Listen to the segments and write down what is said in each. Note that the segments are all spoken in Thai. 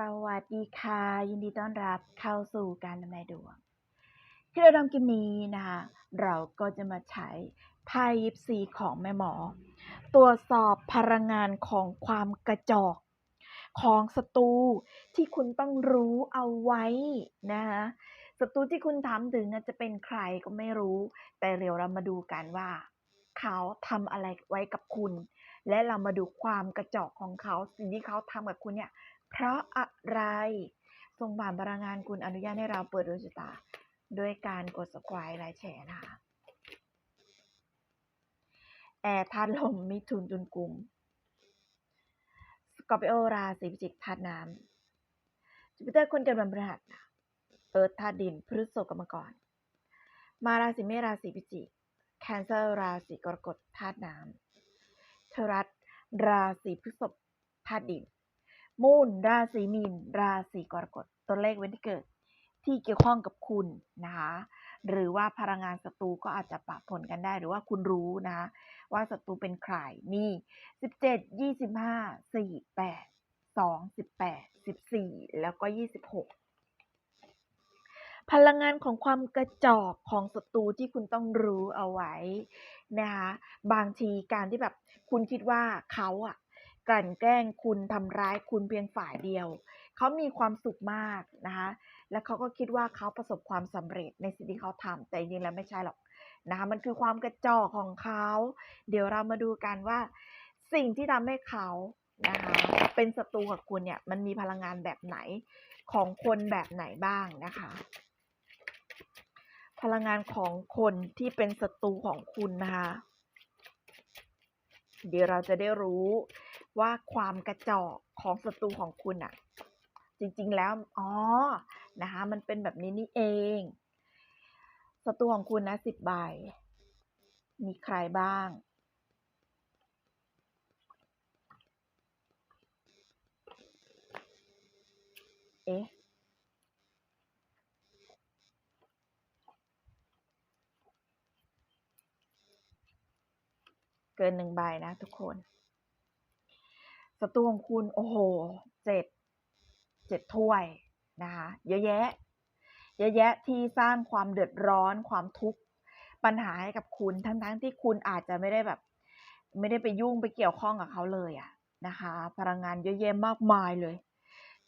สวัสดีค่ะ ยินดีต้อนรับเข้าสู่การทำนายดวง ที่เราทำคลิปนี้นะคะ เราก็จะมาใช้ไพ่ยิปซีของแม่หมอ ตรวจสอบพลังงานของความกระจอก ของศัตรูที่คุณต้องรู้เอาไว้นะคะศัตรูที่คุณถามถึงนะจะเป็นใครก็ไม่รู้ แต่เดี๋ยวเรามาดูกันว่า เขาทำอะไรไว้กับคุณ และเรามาดูความกระจอกของเขาสิ่งที่เขาทำกับคุณเนี่ย เพราะอะไรส่งผ่านพลังงานคุณอนุญาตให้เราเปิดดวงชะตาด้วยการกด subscribe ไลค์แชร์นะคะแอร์ธาตุลมมิถุนจุนกุมสกอร์ปิโอราศีพิจิกธาตุน้ำจูปิเตอร์คนเกิดวันพฤหัสเอิร์ธธาตุดินพฤษภกรรมกร มาราศีเมษราศีพิจิกแคนเซอร์ราศีกรกฎธาตุน้ำเทรัสราศีพฤษภธาตุดิน มูนราศีมีน ราศีกรกฎ ตัวเลขวันที่เกิด ที่เกี่ยวข้องกับคุณนะคะ หรือว่าพลังงานศัตรูก็อาจจะปะปนกันได้ หรือว่าคุณรู้นะว่าศัตรูเป็นใครมี17 25 48 2 18 14 แล้วก็ 26พลังงานของความกระจอกของศัตรูที่คุณต้องรู้เอาไว้นะคะบางทีการที่แบบคุณคิดว่าเขาอะ กลั่นแกล้งคุณทำร้ายคุณเพียงฝ่ายเดียว เขามีความสุขมากนะคะ และเขาก็คิดว่าเขาประสบความสำเร็จในสิ่งที่เขาทำแต่จริงๆแล้วไม่ใช่หรอกนะคะมันคือความกระจอกของเขา เดี๋ยวเรามาดูกันว่า สิ่งที่ทำให้เขานะคะเป็นศัตรูกับคุณเนี่ยมันมีพลังงานแบบไหนของคนแบบไหนบ้างนะคะ พลังงานของคนที่เป็นศัตรูของคุณนะคะ เดี๋ยวเราจะได้รู้ ว่าความกระจอกของศัตรูของคุณอะจริงๆแล้ว อ๋อ นะคะ มันเป็นแบบนี้นี่เอง ศัตรูของคุณนะสิบใบ มีใครบ้าง เอ๊ะเกินหนึ่งใบนะทุกคน ศัตรูของคุณโอ้โหเจ็ดเจ็ดถ้วยนะคะเยอะแยะ เยอะแยะที่สร้างความเดือดร้อนความทุกข์ปัญหาให้กับคุณทั้งๆทที่คุณอาจจะไม่ได้แบบ ไม่ได้ไปยุ่งไปเกี่ยวข้องกับเขาเลยอะนะคะ พลังงานเยอะแยะมากมายเลย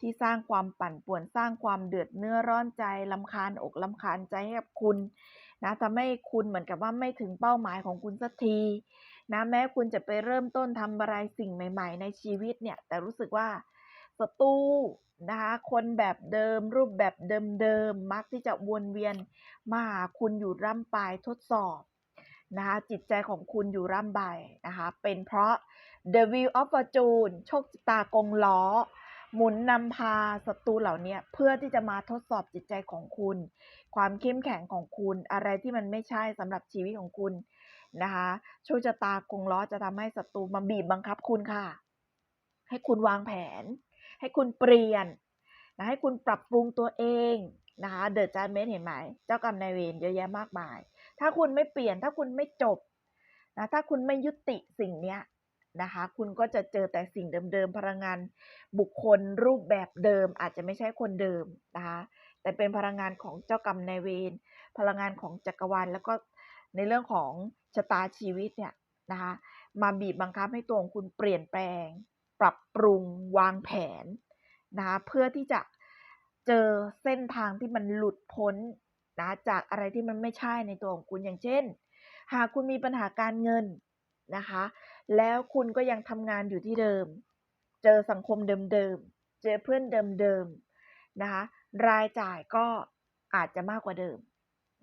ที่สร้างความปั่นป่วนสร้างความเดือดเนื้อร้อนใจลำคาญอกลำคาญใจให้กับคุณนะทำให้คุณเหมือนกับว่าไม่ถึงเป้าหมายของคุณสักที นะแม้คุณจะไปเริ่มต้นทำอะไรสิ่งใหม่ ๆ ในชีวิตเนี่ยแต่รู้สึกว่าศัตรูนะคะคนแบบเดิมรูปแบบเดิมๆมักที่จะวนเวียนมาหาคุณอยู่ร่ำปลายทดสอบนะคะจิตใจของคุณอยู่ร่ำใบนะคะเป็นเพราะ The Wheel of Fortune โชคชะตากงล้อ หมุนนำพาศัตรูเหล่านี้เพื่อที่จะมาทดสอบจิตใจของคุณ ความเข้มแข็งของคุณอะไรที่มันไม่ใช่สำหรับชีวิตของคุณ นะคะ โชคชะตากงล้อจะทำให้ศัตรูมาบีบบังคับคุณค่ะ ให้คุณวางแผน ให้คุณเปลี่ยนนะให้คุณปรับปรุงตัวเองนะคะเดอะจานเมนเห็นไหม เจ้ากรรมนายเวรเยอะแยะมากมาย ถ้าคุณไม่เปลี่ยนถ้าคุณไม่จบนะถ้าคุณไม่ยุติสิ่งเนี้ยนะคะ คุณก็จะเจอแต่สิ่งเดิมๆพลังงานบุคคลรูปแบบเดิมอาจจะไม่ใช่คนเดิมนะคะแต่เป็นพลังงานของเจ้ากรรมนายเวรพลังงานของจักรวาลแล้วก็ในเรื่องของ ชะตาชีวิตเนี่ยนะคะมาบีบบังคับให้ตัวของคุณเปลี่ยนแปลง ปรับปรุงวางแผนนะคะเพื่อที่จะเจอเส้นทางที่มันหลุดพ้นนะจากอะไรที่มันไม่ใช่ในตัวของคุณอย่างเช่น หากคุณมีปัญหาการเงินนะคะ แล้วคุณก็ยังทำงานอยู่ที่เดิม เจอสังคมเดิมๆ เจอเพื่อนเดิมๆนะคะรายจ่ายก็อาจจะมากกว่าเดิม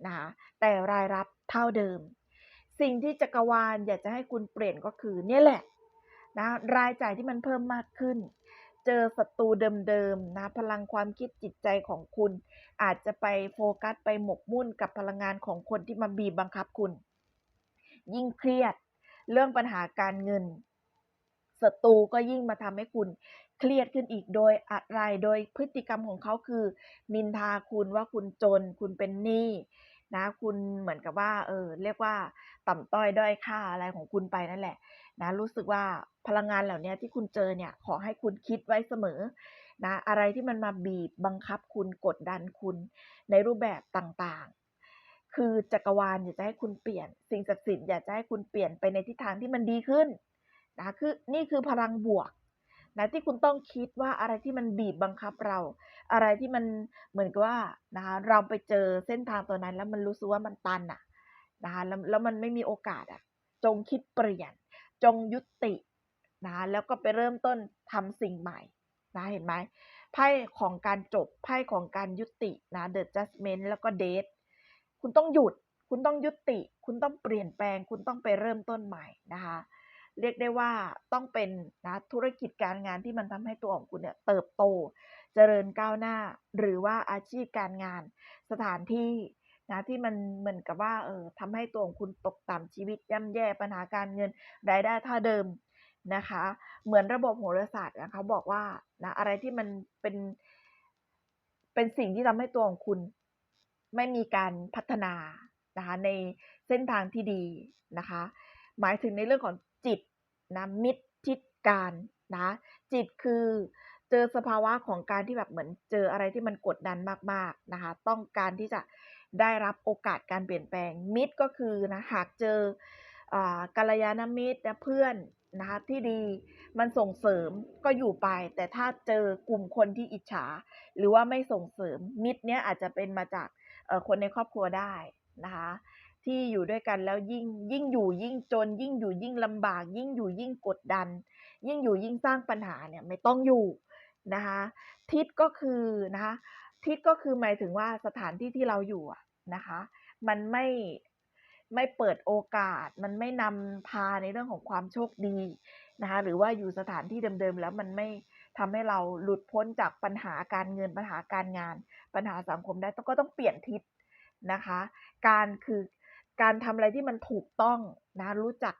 นะคะแต่รายรับเท่าเดิม สิ่งที่จักรวาลอยากจะให้คุณเปลี่ยนก็คือเนี่ยแหละนะรายจ่ายที่มันเพิ่มมากขึ้น เจอศัตรูเดิมๆนะพลังความคิดจิตใจของคุณ อาจจะไปโฟกัสไปหมกมุ่นกับพลังงานของคนที่มาบีบบังคับคุณ ยิ่งเครียดเรื่องปัญหาการเงินศัตรูก็ยิ่งมาทำให้คุณเครียดขึ้นอีกโดยอะไรโดยพฤติกรรมของเขาคือ นินทาคุณว่าคุณจน คุณเป็นหนี้ นะคุณเหมือนกับว่าเออเรียกว่าต่ำต้อยด้อยค่าอะไรของคุณไปนั่นแหละนะรู้สึกว่าพลังงานเหล่านี้ที่คุณเจอเนี่ยขอให้คุณคิดไว้เสมอนะอะไรที่มันมาบีบบังคับคุณกดดันคุณในรูปแบบต่างๆ คือจักรวาลอยากจะให้คุณเปลี่ยน สิ่งศักดิ์สิทธิ์อยากจะให้คุณเปลี่ยนไปในทิศทางที่มันดีขึ้นนะคือนี่คือพลังบวก นะที่คุณต้องคิดว่าอะไรที่มันบีบบังคับเรา อะไรที่มันเหมือนกับว่านะคะเราไปเจอเส้นทางตัวนั้น แล้วมันรู้สึกว่ามันตันอะนะคะแล้วแล้วมันไม่มีโอกาสอะจงคิดเปลี่ยน จงยุตินะแล้วก็ไปเริ่มต้นทำสิ่งใหม่นะเห็นไหมไพ่ของการจบไพ่ของการยุตินะ The Judgment แล้วก็ Date คุณต้องหยุด คุณต้องยุติ คุณต้องเปลี่ยนแปลง คุณต้องไปเริ่มต้นใหม่นะคะ เรียกได้ว่าต้องเป็นนะธุรกิจการงานที่มันทำให้ตัวของคุณเนี่ยเติบโต เจริญก้าวหน้า หรือว่าอาชีพการงาน สถานที่นะที่มันเหมือนกับว่าเออทำให้ตัวของคุณตกต่ำชีวิตย่ำแย่ปัญหาการเงินรายได้เท่าเดิมนะคะ เหมือนระบบโหราศาสตร์นะคะบอกว่านะอะไรที่มันเป็นเป็นสิ่งที่ทำให้ตัวของคุณไม่มีการพัฒนานะคะในเส้นทางที่ดีนะคะ หมายถึงในเรื่องของ จิตนะมิตรทิศการนะ จิตคือเจอสภาวะของการที่แบบเหมือนเจออะไรที่มันกดดันมากๆนะคะ ต้องการที่จะได้รับโอกาสการเปลี่ยนแปลงมิตรก็คือนะหากเจอกัลยาณมิตรเพื่อนนะคะที่ดีมันส่งเสริมก็อยู่ไป แต่ถ้าเจอกลุ่มคนที่อิจฉา หรือว่าไม่ส่งเสริมมิตรเนี้ยอาจจะเป็นมาจากคนในครอบครัวได้นะคะ ที่อยู่ด้วยกันแล้วยิ่งยิ่งอยู่ยิ่งจน ยิ่งอยู่ยิ่งลำบาก ยิ่งอยู่ยิ่งกดดัน ยิ่งอยู่ยิ่งสร้างปัญหาเนี่ยไม่ต้องอยู่นะคะทิศก็คือนะคะทิศก็คือหมายถึงว่าสถานที่ที่เราอยู่นะคะ มันไม่ไม่เปิดโอกาส มันไม่นำพาในเรื่องของความโชคดีนะคะหรือว่าอยู่สถานที่เดิมๆแล้วมันไม่ทำให้เราหลุดพ้นจากปัญหาการเงินปัญหาการงาน ปัญหาสังคมได้ก็ต้องเปลี่ยนทิศนะคะ การคือ การทำอะไรที่มันถูกต้องนะรู้จัก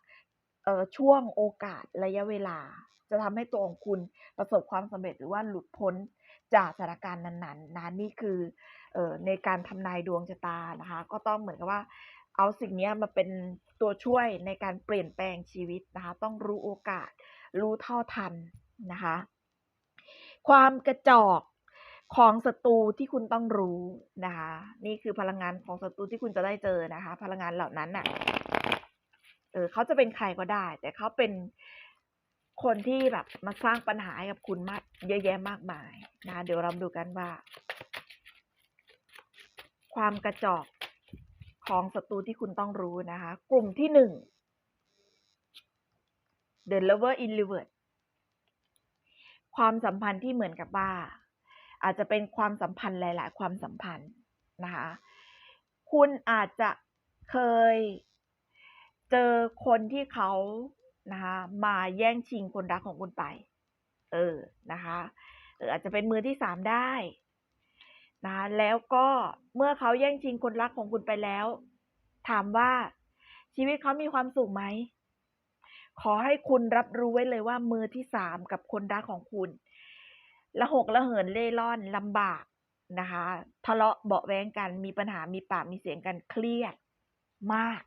ช่วงโอกาสระยะเวลา จะทำให้ตัวของคุณประสบความสำเร็จหรือว่าหลุดพ้นจากสถานการณ์นั้นๆนะนี่คืออในการทำนายดวงชะตานะคะ ก็ต้องเหมือนกับว่าเอาสิ่งนี้มาเป็นตัวช่วยในการเปลี่ยนแปลงชีวิตนะคะ ต้องรู้โอกาส รู้เท่าทันนะคะ ความกระจอก ของศัตรูที่คุณต้องรู้นะคะ นี่คือพลังงานของศัตรูที่คุณจะได้เจอนะคะ พลังงานเหล่านั้นน่ะ เออเขาจะเป็นใครก็ได้ แต่เขาเป็นคนที่แบบมาสร้างปัญหาให้กับคุณมากเยอะแยะมากมายนะเดี๋ยวเราดูกันว่า ความกระจอกของศัตรูที่คุณต้องรู้นะคะ กลุ่มที่หนึ่ง The Lover in Reverse ความสัมพันธ์ที่เหมือนกับว่า อาจจะเป็นความสัมพันธ์หลาย ๆ ความสัมพันธ์นะคะ คุณอาจจะเคยเจอคนที่เขานะคะมาแย่งชิงคนรักของคุณไป เออนะคะเอออาจจะเป็นมือที่สามได้นะแล้วก็เมื่อเขาแย่งชิงคนรักของคุณไปแล้ว ถามว่าชีวิตเขามีความสุขไหม ขอให้คุณรับรู้ไว้เลยว่ามือที่สามกับคนรักของคุณ ละหกละเหินเล่ร่อนลำบากนะคะ ทะเลาะเบาแวงกันมีปัญหามีปากมีเสียงกันเครียดมาก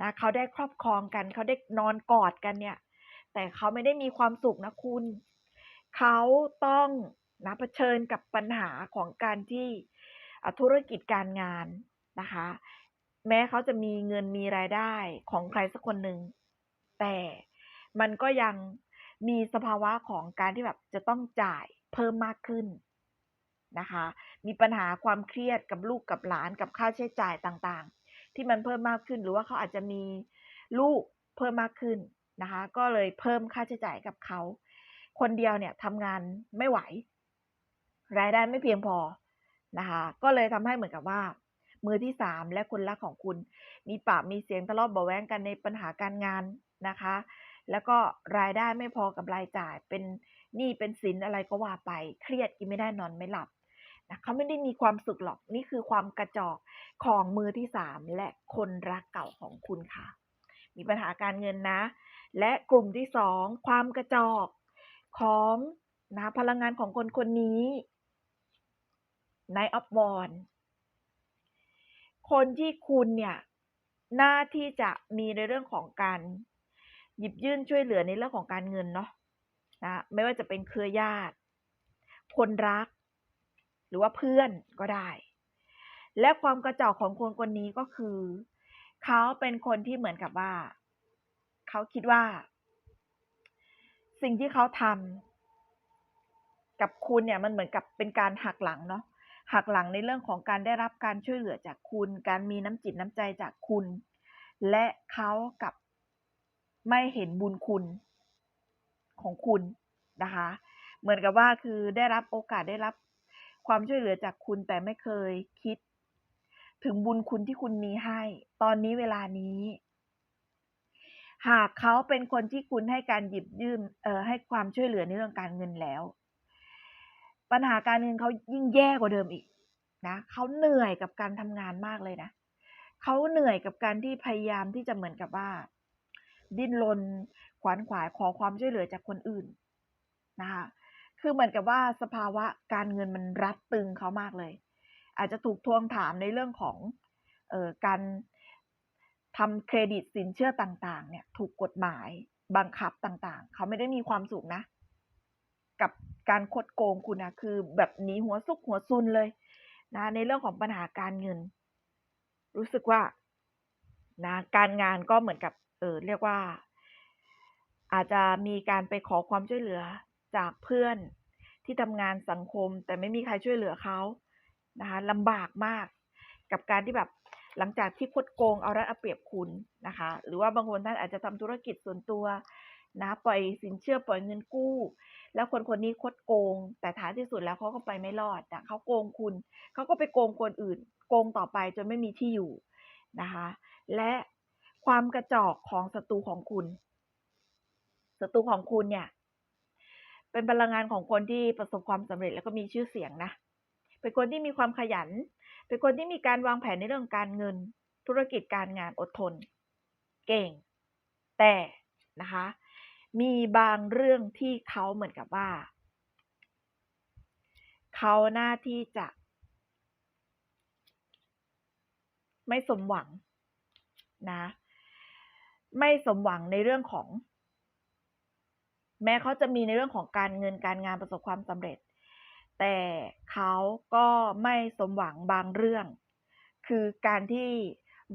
นะเขาได้ครอบครองกัน เขาได้นอนกอดกันเนี่ย แต่เขาไม่ได้มีความสุขนะคุณ เขาต้องนะเผชิญกับปัญหาของการที่ธุรกิจการงานนะคะ แม้เขาจะมีเงินมีรายได้ของใครสักคนหนึ่งแต่มันก็ยัง มีสภาวะของการที่แบบจะต้องจ่ายเพิ่มมากขึ้นนะคะ มีปัญหาความเครียดกับลูกกับหลานกับค่าใช้จ่ายต่างๆ ที่มันเพิ่มมากขึ้นหรือว่าเขาอาจจะมีลูกเพิ่มมากขึ้นนะคะ ก็เลยเพิ่มค่าใช้จ่ายกับเขา คนเดียวเนี่ยทำงานไม่ไหว รายได้ไม่เพียงพอนะคะ ก็เลยทำให้เหมือนกับว่า มือที่สามและคนรักของคุณ มีปากมีเสียงทะเลาะเบาแวงกันในปัญหาการงานนะคะ แล้วก็รายได้ไม่พอกับรายจ่าย เป็นหนี้เป็นสินอะไรก็ว่าไป เครียดกินไม่ได้นอนไม่หลับนะเขาไม่ได้มีความสุขหรอกนี่คือความกระจอกของมือที่สามและคนรักเก่าของคุณค่ะ มีปัญหาการเงินนะ และกลุ่มที่สองความกระจอกของนะพลังงานของคนคนนี้ในอัพวอนคนที่คุณเนี่ย หน้าที่จะมีในเรื่องของการ หยิบยื่นช่วยเหลือในเรื่องของการเงินเนาะนะไม่ว่าจะเป็นเครือญาติ คนรัก หรือว่าเพื่อนก็ได้ และความกระจอกของคนคนนี้ก็คือ เขาเป็นคนที่เหมือนกับว่า เขาคิดว่า สิ่งที่เขาทำกับคุณเนี่ยมันเหมือนกับเป็นการหักหลังเนาะหักหลังในเรื่องของการได้รับการช่วยเหลือจากคุณ การมีน้ำจิตน้ำใจจากคุณ และเขากับ ไม่เห็นบุญคุณของคุณนะคะ เหมือนกับว่าคือได้รับโอกาสได้รับความช่วยเหลือจากคุณแต่ไม่เคยคิด ถึงบุญคุณที่คุณมีให้ ตอนนี้เวลานี้ หากเขาเป็นคนที่คุณให้การหยิบยื่นเอ่อให้ความช่วยเหลือในเรื่องการเงินแล้ว ปัญหาการเงินเขายิ่งแย่กว่าเดิมอีกนะเขาเหนื่อยกับการทำงานมากเลยนะเขาเหนื่อยกับการที่พยายามที่จะเหมือนกับว่า ดิ้นรนขวานขวายขอความช่วยเหลือจากคนอื่นนะคะคือเหมือนกับว่าสภาวะการเงินมันรัดตึงเขามากเลย อาจจะถูกทวงถามในเรื่องของเอ่อการทำเครดิตสินเชื่อต่าง ๆ เนี่ย ถูกกฎหมายบังคับต่าง ๆ เขาไม่ได้มีความสุขนะ กับการคดโกงคุณนะคือ แบบหนีหัวซุกหัวซุนเลยนะในเรื่องของปัญหาการเงิน รู้สึกว่านะการงานก็เหมือนกับ เออเรียกว่า อาจจะมีการไปขอความช่วยเหลือจากเพื่อนที่ทำงานสังคม แต่ไม่มีใครช่วยเหลือเขานะคะลำบากมากกับการที่แบบหลังจากที่คดโกงเอารัดเอาเปรียบคุณนะคะ หรือว่าบางคนท่านอาจจะทำธุรกิจส่วนตัวนะปล่อยสินเชื่อปล่อยเงินกู้ แล้วคนคนนี้คดโกง แต่ท้ายที่สุดแล้วเขาก็ไปไม่รอดนะเขาโกงคุณเขาก็ไปโกงคนอื่น โกงต่อไปจนไม่มีที่อยู่นะคะ และ ความกระจอกของศัตรูของคุณศัตรูของคุณเนี่ย เป็นพลังงานของคนที่ประสบความสำเร็จแล้วก็มีชื่อเสียงนะเป็นคนที่มีความขยัน เป็นคนที่มีการวางแผนในเรื่องการเงิน ธุรกิจการงานอดทน เก่ง แต่นะคะ มีบางเรื่องที่เขาเหมือนกับว่า เขาหน้าที่จะ ไม่สมหวังนะ ไม่สมหวังในเรื่องของ แม้เขาจะมีในเรื่องของการเงินการงานประสบความสำเร็จ แต่เขาก็ไม่สมหวังบางเรื่อง คือการที่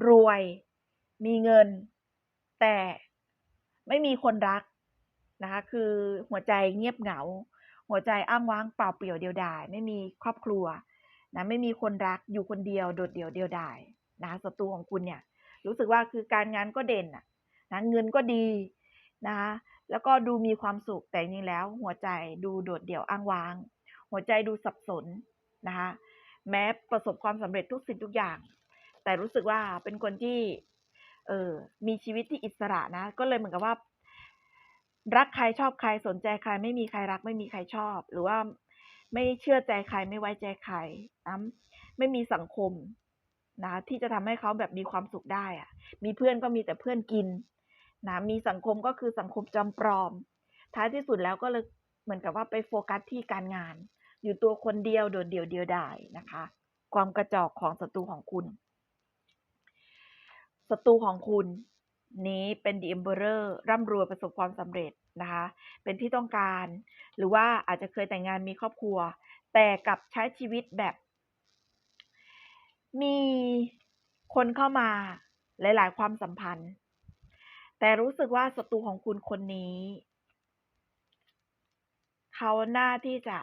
รวยมีเงิน แต่ไม่มีคนรักนะคะ คือหัวใจเงียบเหงา หัวใจอ้างว้างเปล่าเปลี่ยวเดียวดาย ไม่มีครอบครัวนะไม่มีคนรักอยู่คนเดียวโดดเดี่ยวเดียวดายนะศัตรูของคุณเนี่ย รู้สึกว่าคือการงานก็เด่นอะ นะเงินก็ดีนะคะแล้วก็ดูมีความสุขแต่จริงแล้ว หัวใจดูโดดเดี่ยวอ้างว้าง หัวใจดูสับสนนะคะแม้ประสบความสำเร็จทุกสิ่งทุกอย่าง แต่รู้สึกว่าเป็นคนที่เออมีชีวิตที่อิสระนะ ก็เลยเหมือนกับว่า รักใครชอบใครสนใจใคร ไม่มีใครรัก ไม่มีใครชอบ หรือว่าไม่เชื่อใจใครไม่ไว้ใจใครนะไม่มีสังคมนะที่จะทำให้เขาแบบมีความสุขได้อะมีเพื่อนก็มีแต่เพื่อนกิน นะมีสังคมก็คือสังคมจำปลอม ท้ายที่สุดแล้วก็เลยเหมือนกับว่าไปโฟกัสที่การงาน อยู่ตัวคนเดียวโดดเดี่ยวเดียวดายนะคะ ความกระจอกของศัตรูของคุณศัตรูของคุณนี้เป็นดีเอมเบอร์ร่ำรวยประสบความสำเร็จนะคะ เป็นที่ต้องการ หรือว่าอาจจะเคยแต่งงานมีครอบครัว แต่กับใช้ชีวิตแบบ มีคนเข้ามาหลาย ๆ ความสัมพันธ์ แต่รู้สึกว่าศัตรูของคุณคนนี้ เขาหน้าที่จะ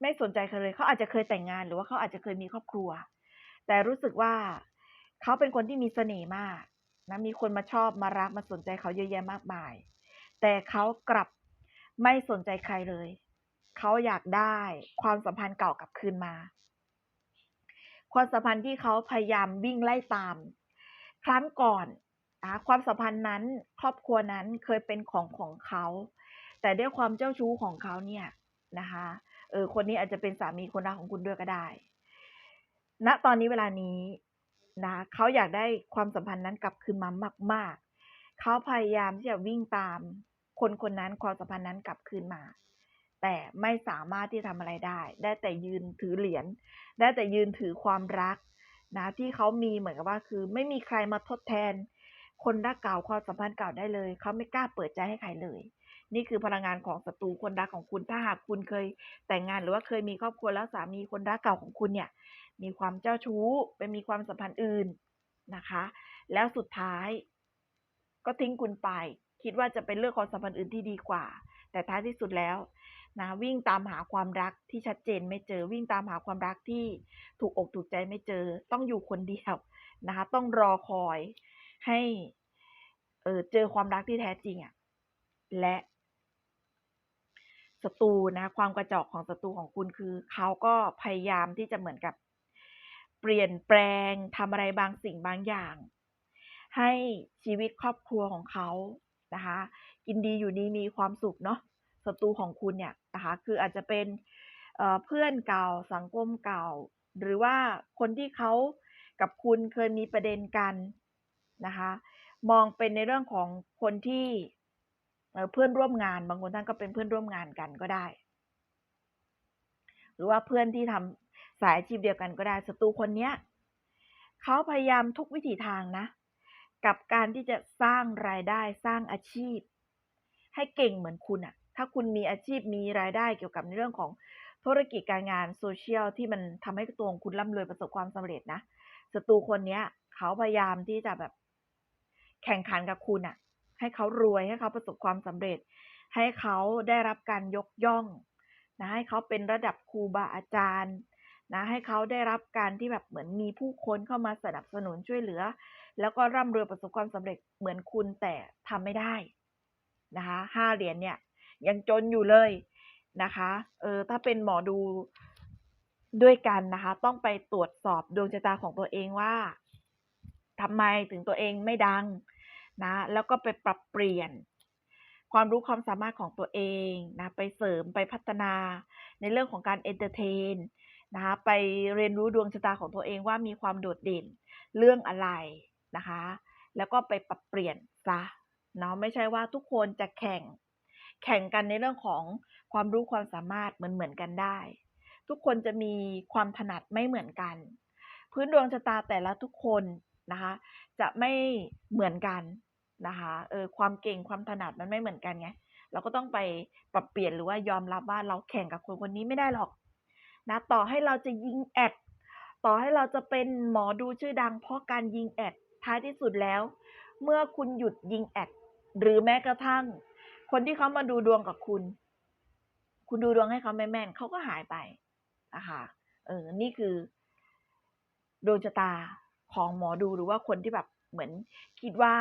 ไม่สนใจใครเลย เขาอาจจะเคยแต่งงานหรือว่าเขาอาจจะเคยมีครอบครัว แต่รู้สึกว่าเขาเป็นคนที่มีเสน่ห์มากนะมีคนมาชอบมารักมาสนใจเขาเยอะแยะมากมาย แต่เขากลับไม่สนใจใครเลย เขาอยากได้ความสัมพันธ์เก่ากลับคืนมา ความสัมพันธ์ที่เขาพยายามวิ่งไล่ตาม ครั้งก่อนนะความสัมพันธ์นั้นครอบครัวนั้นเคยเป็นของของเขา แต่ด้วยความเจ้าชู้ของเขาเนี่ยนะคะเออคนนี้อาจจะเป็นสามีคนรักของคุณด้วยก็ได้ณตอนนี้เวลานี้นะเขาอยากได้ความสัมพันธ์นั้นกลับคืนมามาก ๆเขาพยายามที่จะวิ่งตาม คนคนนั้นความสัมพันธ์นั้นกลับคืนมา แต่ไม่สามารถที่ทำอะไรได้ ได้แต่ยืนถือเหรียญ ได้แต่ยืนถือความรักนะที่เขามีเหมือนกับว่าคือ ไม่มีใครมาทดแทน คนรักเก่าความสัมพันธ์เก่าได้เลย เขาไม่กล้าเปิดใจให้ใครเลย นี่คือพลังงานของศัตรูคนรักของคุณ ถ้าหากคุณเคยแต่งงานหรือว่าเคยมีครอบครัวแล้วสามีคนรักเก่าของคุณเนี่ย มีความเจ้าชู้ไปมีความสัมพันธ์อื่นนะคะ แล้วสุดท้าย ก็ทิ้งคุณไป คิดว่าจะเป็นเรื่องความสัมพันธ์อื่นที่ดีกว่า แต่ท้ายที่สุดแล้ว นะวิ่งตามหาความรักที่ชัดเจนไม่เจอวิ่งตามหาความรักที่ถูกอกถูกใจไม่เจอ ต้องอยู่คนเดียวนะคะ ต้องรอคอยให้เออเจอความรักที่แท้จริงอะ่ะและศัตรูนะความกระจอกของศัตรูของคุณคือเขาก็พยายามที่จะเหมือนกับ เปลี่ยนแปลงทำอะไรบางสิ่งบางอย่าง ให้ชีวิตครอบครัวของเขานะคะ กินดีอยู่ดีมีความสุขเนาะศัตรูของคุณเนี่ย นะคะ คืออาจจะเป็นเพื่อนเก่าสังคมเก่า หรือว่าคนที่เขากับคุณเคยมีประเด็นกันนะคะ มองเป็นในเรื่องของคนที่เพื่อนร่วมงาน บางคนท่านก็เป็นเพื่อนร่วมงานกันก็ได้ หรือว่าเพื่อนที่ทำสายอาชีพเดียวกันก็ได้ศัตรูคนเนี้ยเขาพยายามทุกวิถีทางนะ กับการที่จะสร้างรายได้สร้างอาชีพ ให้เก่งเหมือนคุณอะ ถ้าคุณมีอาชีพมีรายได้เกี่ยวกับในเรื่องของธุรกิจการงานโซเชียลที่มันทำให้ตัวคุณร่ำรวยประสบความสำเร็จนะศัตรูคนเนี้ย เขาพยายามที่จะแบบแข่งขันกับคุณอะให้เขารวยให้เขาประสบความสำเร็จ ให้เขาได้รับการยกย่องนะให้เขาเป็นระดับครูบาอาจารย์นะให้เขาได้รับการที่แบบเหมือนมีผู้คนเข้ามาสนับสนุนช่วยเหลือ แล้วก็ร่ำรวยประสบความสำเร็จเหมือนคุณแต่ทำไม่ได้นะคะห้าเหรียญเนี่ย ยังจนอยู่เลยนะคะ เออ ถ้าเป็นหมอดูด้วยกันนะคะ ต้องไปตรวจสอบดวงชะตาของตัวเองว่าทำไมถึงตัวเองไม่ดังนะ แล้วก็ไปปรับเปลี่ยน ความรู้ความสามารถของตัวเองนะ ไปเสริมไปพัฒนา ในเรื่องของการเอนเตอร์เทนนะคะ ไปเรียนรู้ดวงชะตาของตัวเองว่ามีความโดดเด่นเรื่องอะไรนะคะ แล้วก็ไปปรับเปลี่ยนซะเนาะไม่ใช่ว่าทุกคนจะแข่ง แข่งกันในเรื่องของความรู้ความสามารถเหมือนเหมือนกันได้ ทุกคนจะมีความถนัดไม่เหมือนกัน พื้นดวงชะตาแต่ละทุกคนนะคะ จะไม่เหมือนกันนะคะเออความเก่งความถนัดมันไม่เหมือนกันไงเราก็ต้องไปปรับเปลี่ยนหรือว่ายอมรับว่าเราแข่งกับคนคนนี้ไม่ได้หรอกนะต่อให้เราจะยิงแอดต่อให้เราจะเป็นหมอดูชื่อดัง เพราะการยิงแอดท้ายที่สุดแล้ว เมื่อคุณหยุดยิงแอดหรือแม้กระทั่ง คนที่เขามาดูดวงกับคุณ คุณดูดวงให้เขาไม่แม่นเขาก็หายไปนะคะเออ นี่คือดวงชะตาของหมอดูหรือว่าคนที่แบบเหมือนคิดว่า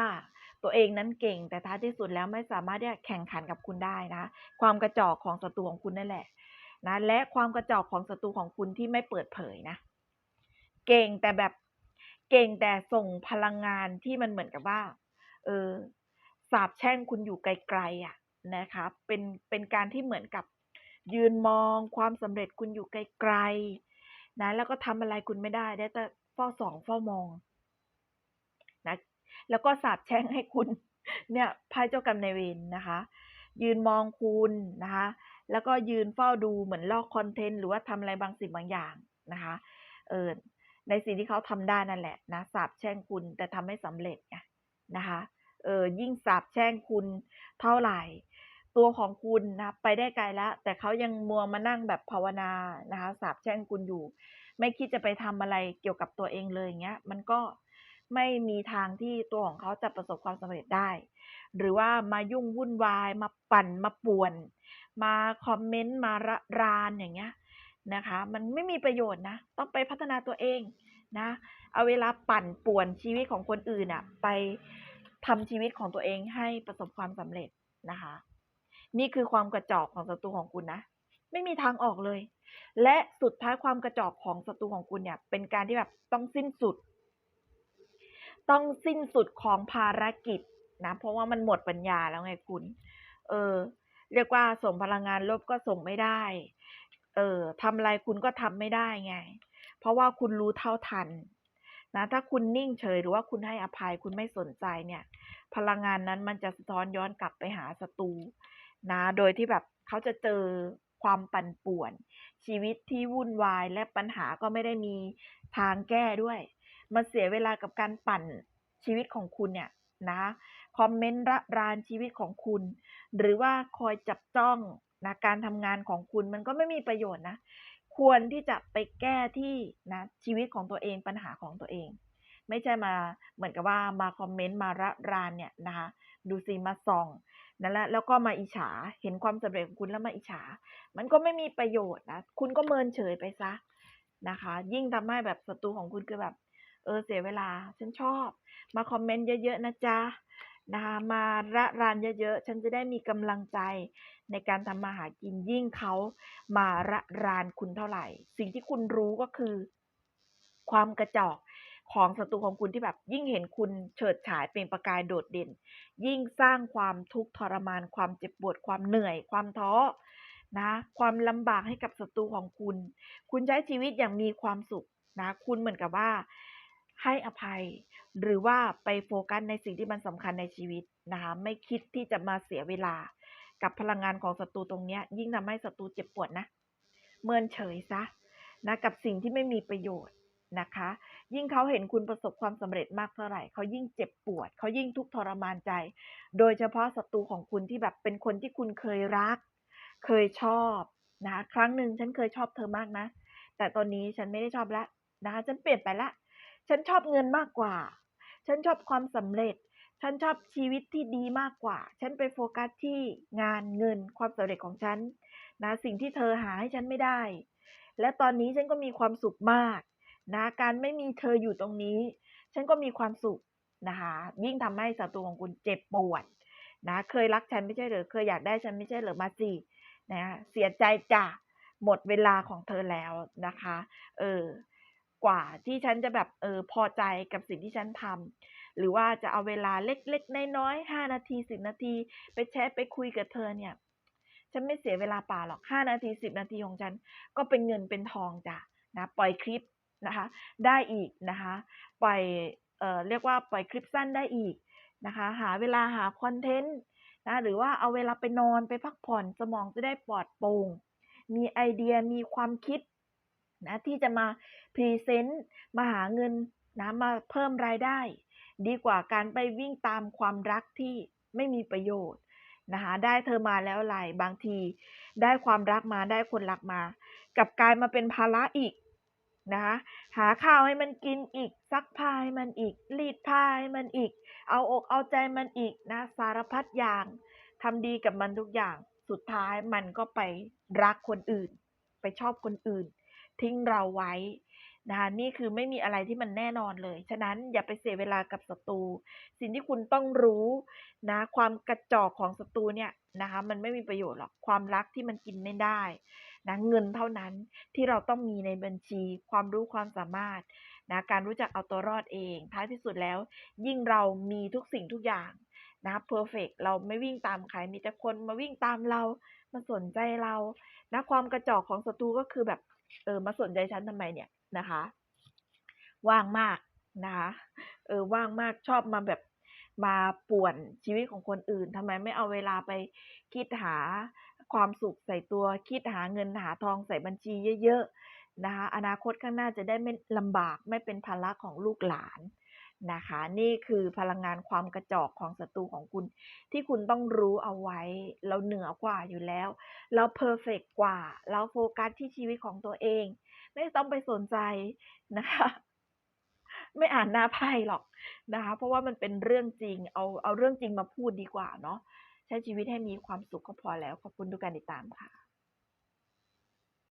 ตัวเองนั้นเก่ง แต่ท้ายที่สุดแล้วไม่สามารถที่จะแข่งขันกับคุณได้นะ ความกระจอกของศัตรูของคุณนั่นแหละนะและความกระจอกของศัตรูของคุณที่ไม่เปิดเผยนะ เก่งแต่แบบเก่งแต่ส่งพลังงานที่มันเหมือนกับว่า เออ สาบแช่งคุณอยู่ไกลๆอะนะคะเป็นเป็นการที่เหมือนกับยืนมองความสำเร็จคุณอยู่ไกลๆนะแล้วก็ทำอะไรคุณไม่ได้ได้แต่เฝ้าสองเฝ้ามองนะแล้วก็สาบแช่งให้คุณเนี่ยพายเจ้ากรรมนายเวรนะคะ ยืนมองคุณนะคะ แล้วก็ยืนเฝ้าดูเหมือนลอกคอนเทนต์หรือว่าทำอะไรบางสิ่งบางอย่างนะคะเออในสิ่งที่เขาทำได้นั่นแหละนะสาบแช่งคุณแต่ทำไม่สำเร็จไงนะคะ เออยิ่งสาบแช่งคุณเท่าไหร่ ตัวของคุณนะไปได้ไกลแล้ว แต่เขายังมัวมานั่งแบบภาวนานะคะสาบแช่งคุณอยู่ ไม่คิดจะไปทำอะไรเกี่ยวกับตัวเองเลยอย่างเงี้ย มันก็ไม่มีทางที่ตัวของเขาจะประสบความสำเร็จได้ หรือว่ามายุ่งวุ่นวายมาปั่นมาป่วน มาคอมเมนต์มาระรานอย่างเงี้ยนะคะ มันไม่มีประโยชน์นะ ต้องไปพัฒนาตัวเองนะ เอาเวลาปั่นป่วนชีวิตของคนอื่นอะไป ทำชีวิตของตัวเองให้ประสบความสำเร็จนะคะ นี่คือความกระจอกของศัตรูของคุณนะ ไม่มีทางออกเลย และสุดท้ายความกระจอกของศัตรูของคุณเนี่ย เป็นการที่แบบต้องสิ้นสุด ต้องสิ้นสุดของภารกิจนะ เพราะว่ามันหมดปัญญาแล้วไงคุณ เออ เรียกว่าส่งพลังงานลบก็ส่งไม่ได้ เออทำอะไรคุณก็ทำไม่ได้ไง เพราะว่าคุณรู้เท่าทัน นะถ้าคุณนิ่งเฉยหรือว่าคุณให้อภัยคุณไม่สนใจเนี่ย พลังงานนั้นมันจะสะท้อนย้อนกลับไปหาศัตรูนะโดยที่แบบเขาจะเจอความปั่นป่วน ชีวิตที่วุ่นวายและปัญหาก็ไม่ได้มีทางแก้ด้วยมาเสียเวลากับการปั่นชีวิตของคุณเนี่ยนะคอมเมนต์ระรานชีวิตของคุณ หรือว่าคอยจับจ้องนะการทำงานของคุณมันก็ไม่มีประโยชน์นะ ควรที่จะไปแก้ที่นะชีวิตของตัวเองปัญหาของตัวเอง ไม่ใช่มาเหมือนกับว่ามาคอมเมนต์มาระรานเนี่ยนะคะดูสิมาส่องนั่นแหละแล้วก็มาอิจฉาเห็นความสำเร็จของคุณแล้วมาอิจฉา มันก็ไม่มีประโยชน์นะคุณก็เมินเฉยไปซะนะคะ ยิ่งทำให้แบบศัตรูของคุณคือแบบ เออเสียเวลาฉันชอบ มาคอมเมนต์เยอะๆนะจ๊ะ นะคะมาระรานเยอะๆ ฉันจะได้มีกำลังใจในการทำมาหากินยิ่งเขามาระรานคุณเท่าไหร่ สิ่งที่คุณรู้ก็คือ ความกระจอกของศัตรูของคุณที่แบบยิ่งเห็นคุณเฉิดฉายเปล่งประกายโดดเด่น ยิ่งสร้างความทุกข์ทรมาน ความเจ็บปวดความเหนื่อย ความท้อนะความลำบากให้กับศัตรูของคุณ คุณใช้ชีวิตอย่างมีความสุขนะ คุณเหมือนกับว่าให้อภัย หรือว่าไปโฟกัสในสิ่งที่มันสำคัญในชีวิตนะคะไม่คิดที่จะมาเสียเวลา กับพลังงานของศัตรูตรงนี้ยิ่งทำให้ศัตรูเจ็บปวดนะเมินเฉยซะนะกับสิ่งที่ไม่มีประโยชน์นะคะ ยิ่งเขาเห็นคุณประสบความสำเร็จมากเท่าไหร่เขายิ่งเจ็บปวด เขายิ่งทุกข์ทรมานใจ โดยเฉพาะศัตรูของคุณที่แบบเป็นคนที่คุณเคยรัก เคยชอบนะคะครั้งหนึ่งฉันเคยชอบเธอมากนะ แต่ตอนนี้ฉันไม่ได้ชอบแล้วนะคะฉันเปลี่ยนไปละ ฉันชอบเงินมากกว่า ฉันชอบความสำเร็จ ฉันชอบชีวิตที่ดีมากกว่า ฉันไปโฟกัสที่งานเงินความสำเร็จของฉันนะสิ่งที่เธอหาให้ฉันไม่ได้ และตอนนี้ฉันก็มีความสุขมากนะการไม่มีเธออยู่ตรงนี้ ฉันก็มีความสุขนะคะยิ่งทำให้ศัตรูของคุณเจ็บปวดนะเคยรักฉันไม่ใช่หรือเคยอยากได้ฉันไม่ใช่หรือมาสินะเสียใจจ้ะหมดเวลาของเธอแล้วนะคะ เออ กว่าที่ฉันจะแบบเออพอใจกับสิ่งที่ฉันทำหรือว่าจะเอาเวลาเล็กๆน้อยๆห้านาทีสิบนาที ไปแชทไปคุยกับเธอเนี่ย ฉันไม่เสียเวลาป่าหรอกห้านาทีสิบนาทีของฉัน ก็เป็นเงินเป็นทองจ้ะนะปล่อยคลิปนะคะ ได้อีกนะคะ ปล่อยเอ่อเรียกว่าปล่อยคลิปสั้นได้อีกนะคะ หาเวลาหาคอนเทนต์นะหรือว่าเอาเวลาไปนอนไปพักผ่อนสมองจะได้ปลอดโปร่งมีไอเดียมีความคิด นะที่จะมาพรีเซนต์มาหาเงินนะมาเพิ่มรายได้ ดีกว่าการไปวิ่งตามความรักที่ไม่มีประโยชน์นะคะได้เธอมาแล้วไหลบางที ได้ความรักมาได้คนรักมา กับกลายมาเป็นภาระอีกนะคะหาข้าวให้มันกินอีกซักผ้าให้มันอีก รีดผ้าให้มันอีก เอาอกเอาใจมันอีกนะสารพัดอย่างทำดีกับมันทุกอย่างสุดท้ายมันก็ไปรักคนอื่น ไปชอบคนอื่น ทิ้งเราไว้นะคะนี่คือไม่มีอะไรที่มันแน่นอนเลย ฉะนั้นอย่าไปเสียเวลากับศัตรู สิ่งที่คุณต้องรู้นะความกระจอกของศัตรูเนี่ยนะคะมันไม่มีประโยชน์หรอกความรักที่มันกินไม่ได้นะเงินเท่านั้นที่เราต้องมีในบัญชี ความรู้ความสามารถนะการรู้จักเอาตัวรอดเอง ท้ายที่สุดแล้ว ยิ่งเรามีทุกสิ่งทุกอย่างนะเพอร์เฟกเราไม่วิ่งตามใครมีแต่คนมาวิ่งตามเรา มาสนใจเรานะความกระจอกของศัตรูก็คือแบบเออมาสนใจฉันทำไมเนี่ยนะคะ ว่างมากนะคะเออว่างมากชอบมาแบบมาป่วนชีวิตของคนอื่นทำไมไม่เอาเวลาไปคิดหาความสุขใส่ตัวคิดหาเงินหาทองใส่บัญชีเยอะๆนะคะอนาคตข้างหน้าจะได้ไม่ลำบากไม่เป็นภาระของลูกหลาน นะคะ นี่คือพลังงานความกระจอกของศัตรูของคุณ ที่คุณต้องรู้เอาไว้ เราเหนือกว่าอยู่แล้ว เราเพอร์เฟกกว่า เราโฟกัสที่ชีวิตของตัวเอง ไม่ต้องไปสนใจนะคะ ไม่อ่านหน้าไพ่หรอกนะคะ เพราะว่ามันเป็นเรื่องจริง เอาเอาเรื่องจริงมาพูดดีกว่าเนาะใช้ชีวิตให้มีความสุขก็พอแล้ว ขอบคุณทุกการติดตามค่ะ